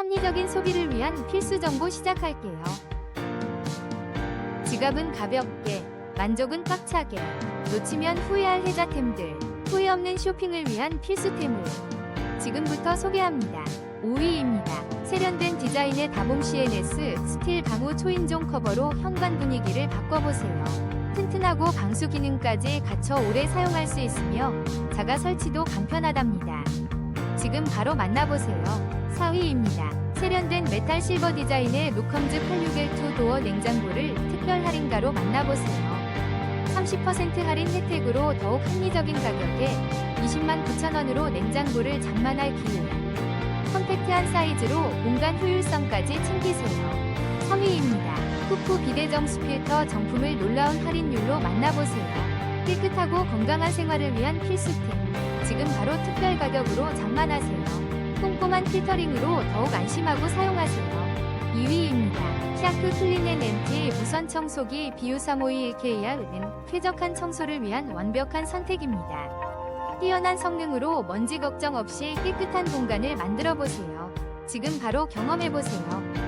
합리적인 소비를 위한 필수 정보 시작할게요. 지갑은 가볍게, 만족은 꽉차게, 놓치면 후회할 혜자템들, 후회 없는 쇼핑을 위한 필수템을 지금부터 소개합니다. 5위입니다. 세련된 디자인의 다봄 CNS 스틸 방우 초인종 커버로 현관 분위기를 바꿔보세요. 튼튼하고 방수 기능까지 갖춰 오래 사용할 수 있으며 자가 설치도 간편하답니다. 지금 바로 만나보세요. 4위입니다. 세련된 메탈 실버 디자인의 루컴즈 86L2 도어 냉장고를 특별 할인가로 만나보세요. 30% 할인 혜택으로 더욱 합리적인 가격에 20만 9천 원으로 냉장고를 장만할 기회. 컴팩트한 사이즈로 공간 효율성까지 챙기세요. 3위입니다. 후프 비대정수 필터 정품을 놀라운 할인율로 만나보세요. 깨끗하고 건강한 생활을 위한 필수템. 지금 바로 특별 가격으로 장만하세요. 꼼꼼한 필터링으로 더욱 안심하고 사용하세요. 2위입니다. 샤크 클린앤 앤티 무선 청소기 BU351KR은 쾌적한 청소를 위한 완벽한 선택입니다. 뛰어난 성능으로 먼지 걱정 없이 깨끗한 공간을 만들어 보세요. 지금 바로 경험해 보세요.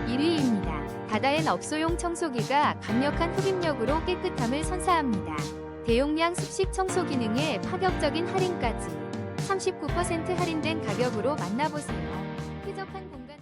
1위입니다. 다다앤 업소용 청소기가 강력한 흡입력으로 깨끗함을 선사합니다. 대용량 습식 청소 기능에 파격적인 할인까지 39% 할인된 가격으로 만나보세요. 쾌적한 공간